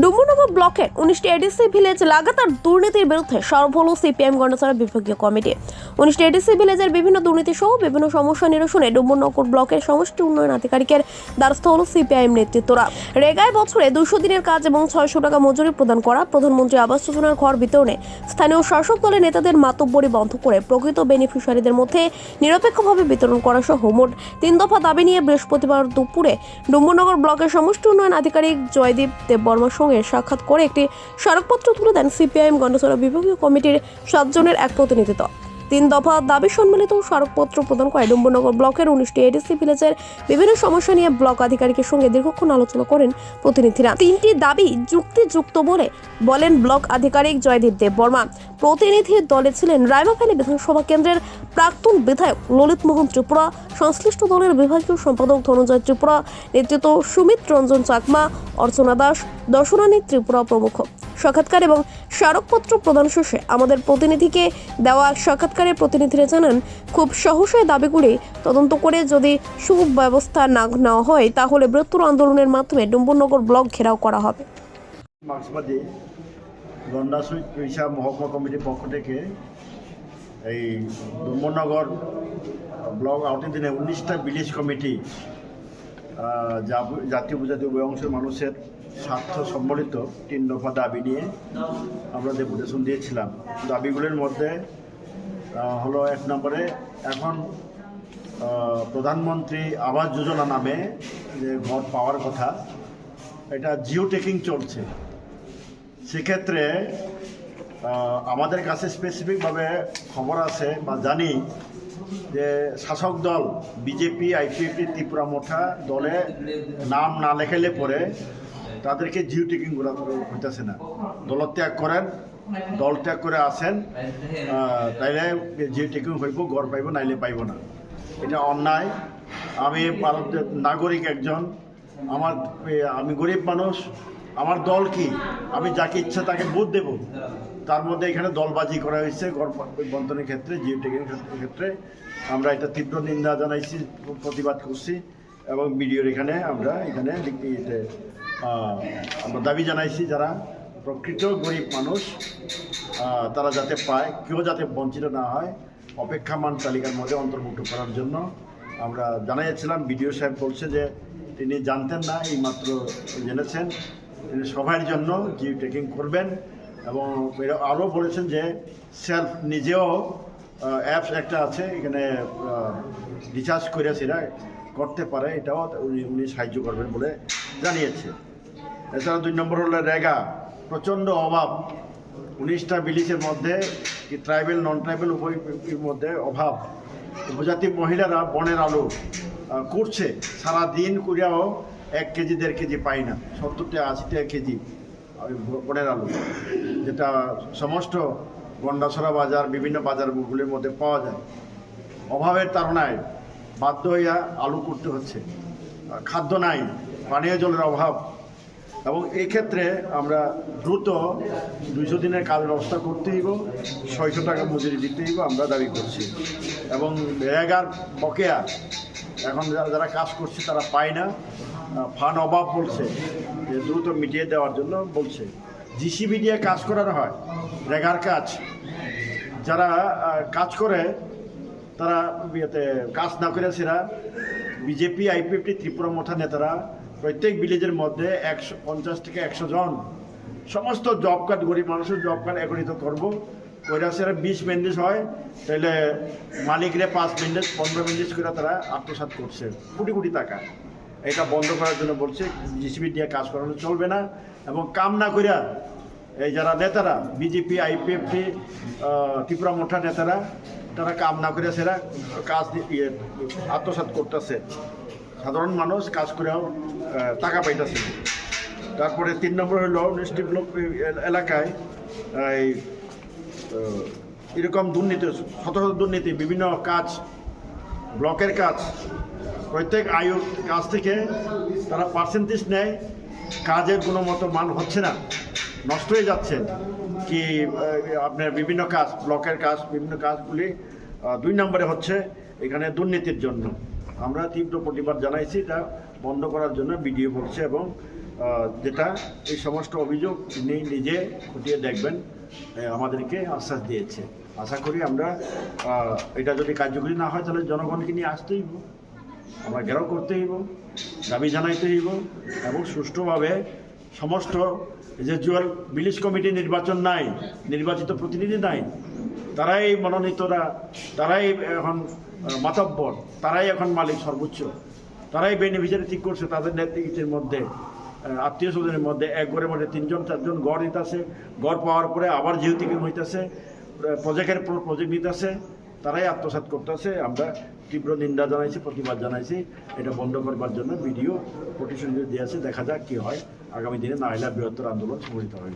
ডুমুরনগর ব্লকের উনিশটি ADC village লাগাতার দুর্নীতির বিরুদ্ধে সরব হল সিপিএম গণসারা বিভাগীয় কমিটি। উনিশটি এডিসি ভিলেজের বিভিন্ন দুর্নীতি সহ বিভিন্ন সমস্যা নিরসনে ডুমুরনগর ব্লকের সমষ্টি উন্নয়ন আধিকারিকের দ্বারস্থ হল সিপিআইএম নেতৃত্বরা। রেগায় বছরে দুশো দিনের কাজ এবং ছয়শো টাকা মজুরি প্রদান করা প্রধানমন্ত্রী আবাস যোজনার ঘর বিতরণে স্থানীয় শাসক দলের নেতাদের মাতব্বরি বন্ধ করে প্রকৃত বেনিফিশিয়ারিদের মধ্যে নিরপেক্ষভাবে বিতরণ করা সহ মোট তিন দফা দাবি নিয়ে বৃহস্পতিবার দুপুরে ডুম্বনগর ব্লকের সমষ্টি উন্নয়ন আধিকারিক জয়দীপ দেববর্মার সঙ্গে সাক্ষাৎ করে একটি স্মারকপত্র তুলে দেন সিপিআইএম গণ্ডচড়া বিভাগীয় কমিটির সাতজনের এক প্রতিনিধি দল। তিন দফা দাবি সম্মিলিত স্মারকপত্র প্রদান করে ডুম্বনগর ব্লকের উনিশটি এডিসি ভিলেজের বিভিন্ন সমস্যা নিয়ে ব্লক আধিকারিকের সঙ্গে দীর্ঘক্ষণ আলোচনা করেন প্রতিনিধিরা। তিনটি দাবি যুক্তিযুক্ত বলে বলেন ব্লক আধিকারিক জয়দীপ দেব বর্মা। প্রতিনিধি দলে ছিলেন রায়মাখালী বিধানসভা কেন্দ্রের প্রাক্তন বিধায়ক ললিত মোহন ত্রিপুরা, সংশ্লিষ্ট দলের বিভাগীয় সম্পাদক ধনঞ্জয় ত্রিপুরা, নেতৃত্ব সুমিত রঞ্জন চাকমা, অর্চনা দাস, দর্শনানী ত্রিপুরা প্রমুখ। সাক্ষাৎকার এবং স্মারকপত্র প্রদান শেষে আমাদের প্রতিনিধিকে দেওয়া এক সাক্ষাৎকারে প্রতিনিধিরা জানান, খুব সহসায় দাবিগুলি তদন্ত করে যদি সুব্যবস্থা না নেওয়া হয়, তাহলে বৃহত্তর আন্দোলনের মাধ্যমে ডুম্বুরনগর ব্লক ঘেরাও করা হবে। মহকুমা কমিটির পক্ষ থেকে এই ডুম্বরনগর ব্লক দিনে উনিশটা ভিলেজ কমিটি জাতীয় উপজাতীয় উভয় অংশের মানুষের স্বার্থ সম্বলিত তিন দফা দাবি নিয়ে আমরা ডেপুটেশন দিয়েছিলাম। দাবিগুলির মধ্যে হলো এক নম্বরে, এখন প্রধানমন্ত্রী আবাস যোজনা নামে যে ঘর পাওয়ার কথা, এটা জিও টেকিং চলছে। সেক্ষেত্রে আমাদের কাছে স্পেসিফিকভাবে খবর আছে বা জানি যে শাসক দল বিজেপি আইপিএপি ত্রিপুরা মোঠা দলে নাম না লেখাইলে পরে তাদেরকে জিও টেকিং করা হইতেছে না। দলত্যাগ করেন, দল ত্যাগ করে আসেন তাইলে জিও টেকিং হইব গড় পাইব, নাইলে পাইব না। এটা অন্যায়। আমি ভারতের নাগরিক একজন, আমার আমি গরিব মানুষ, আমার দল কি? আমি যাকে ইচ্ছা তাকে ভোট দেব। তার মধ্যে এখানে দলবাজি করা হয়েছে বন্টনের ক্ষেত্রে জিও টেকের ক্ষেত্রে। আমরা এটা তীব্র নিন্দা জানাইছি, প্রতিবাদ করছি এবং ভিডিওর এখানে আমরা এখানে আমরা দাবি জানাইছি যারা প্রকৃত গরিব মানুষ তারা যাতে পায়, কেউ যাতে বঞ্চিত না হয়, অপেক্ষামান তালিকার মধ্যে অন্তর্ভুক্ত করার জন্য আমরা জানাইছিলাম বিডিও সাহেব বলছে যে তিনি জানতেন না এই মাত্র জেনেছেন। তিনি সবার জন্য জিও টেকিং করবেন। এবং আরও বলেছেন যে সেলফ নিজেও অ্যাপস একটা আছে, এখানে রিচার্জ করে সেটা করতে পারে, এটাও উনি উনি সাহায্য করবেন বলে জানিয়েছে। এছাড়া দুই নম্বর হলো রেগা, প্রচণ্ড অভাব। উনিশটা বিলিজের মধ্যে কি ট্রাইবেল নন ট্রাইবেল উভয়ের মধ্যে অভাব। উপজাতি মহিলারা বনের আলু করছে। সারা দিন করিয়াও এক কেজি, দেড় কেজি পায় না। সত্তর টাকা আশি টাকা কেজি। ব- আলু যেটা সমস্ত গন্ডাছড়া বাজার, বিভিন্ন বাজারগুলির মধ্যে পাওয়া যায়। অভাবের তাড়নায় বাধ্য হইয়া আলু করতে হচ্ছে। খাদ্য নাই, পানীয় জলের অভাব। এবং এই ক্ষেত্রে আমরা দ্রুত দুইশো দিনের কাজ ব্যবস্থা করতে হইব, ছয়শো টাকা মজুরি দিতে হইব, আমরা দাবি করছি। এবং রেগার বকেয়া এখন যারা কাজ করছে তারা পায় না। ফান অভাব বলছে। যে দ্রুত মিটিয়ে দেওয়ার জন্য বলছে। জিসিবি দিয়ে কাজ করানো হয়। রেগার কাজ। যারা কাজ করে, তারা ইয়েতে কাজ না করে সেরা। বিজেপি আইপিএফটি ত্রিপুরা মোঠা নেতারা প্রত্যেক ভিলেজের মধ্যে একশো পঞ্চাশ থেকে একশো জন সমস্ত জব কার্ড, গরিব মানুষের জব কার্ড একত্রিত করব। ওইটা সেরা বিশ মেন্ডেজ হয় তাহলে মালিকরে পাঁচ মেন্ডেজ পনেরো মেন্ডেজ করে তারা আত্মসাৎ করছে, কোটি কোটি টাকা। এটা বন্ধ করার জন্য বলছে জিসিবি দিয়ে কাজ করানো চলবে না, এবং কাম না করিয়া এই যারা নেতারা বিজেপি আইপিএফটি ত্রিপুরা মোঠা নেতারা, তারা কাম না করে সেরা কাজ ইয়ে আত্মসাৎ করতেছে। সাধারণ মানুষ কাজ করেও টাকা পাইতেছে তারপরে তিন নম্বর হলো নিশ্চিত এলাকায়, এই এরকম দুর্নীতি শত শত দুর্নীতি, বিভিন্ন কাজ, ব্লকের কাজ, প্রত্যেক আয়ুর কাজ থেকে তারা পার্সেন্টেজ নেয়, কাজের গুণমত মান হচ্ছে না, নষ্ট হয়ে যাচ্ছে। কি আপনার বিভিন্ন কাজ, ব্লকের কাজ, বিভিন্ন কাজগুলি দুই নম্বরে হচ্ছে এখানে দুর্নীতির জন্য। আমরা তীব্র প্রতিবাদ জানাইছি, এটা বন্ধ করার জন্য বিডিও করছে এবং যেটা এই সমস্ত অভিযোগ তিনি নিজে খতিয়ে দেখবেন আমাদেরকে আশ্বাস দিয়েছে। আশা করি আমরা এটা যদি কার্যকরী না হয়, তাহলে জনগণকে নিয়ে আসতেই হইব। আমরা ঘেরাও করতে হইব, দাবি জানাইতে হইব এবং সুষ্ঠুভাবে সমস্ত যে জুয়াল বিলিশ কমিটি নির্বাচন নাই, নির্বাচিত প্রতিনিধি নাই, তারাই মনোনীতরা, তারাই এখন মাতব্বর, তারাই এখন মালিক সর্বোচ্চ। তারাই বেনিফিশিয়ারি ঠিক করছে, তাদের নেতৃত্বের মধ্যে আত্মীয় স্বজনের মধ্যে, এক ঘরের মধ্যে তিনজন, চারজন গড় নিতেছে গড় পাওয়ার পরে আবার যেহেতু হইতেছে প্রজেক্টের পর প্রজেক্ট নিতেছে। তারাই আত্মসাৎ করতেছে। আমরা তীব্র নিন্দা জানাইছি, প্রতিবাদ জানাইছি। এটা বন্ধ করবার জন্য ভিডিও প্রতিশ্রুতি দিয়েছে দেখা যাক কি হয়। আগামী দিনে নাহিলা বৃহত্তর আন্দোলন সংগঠিত হবে।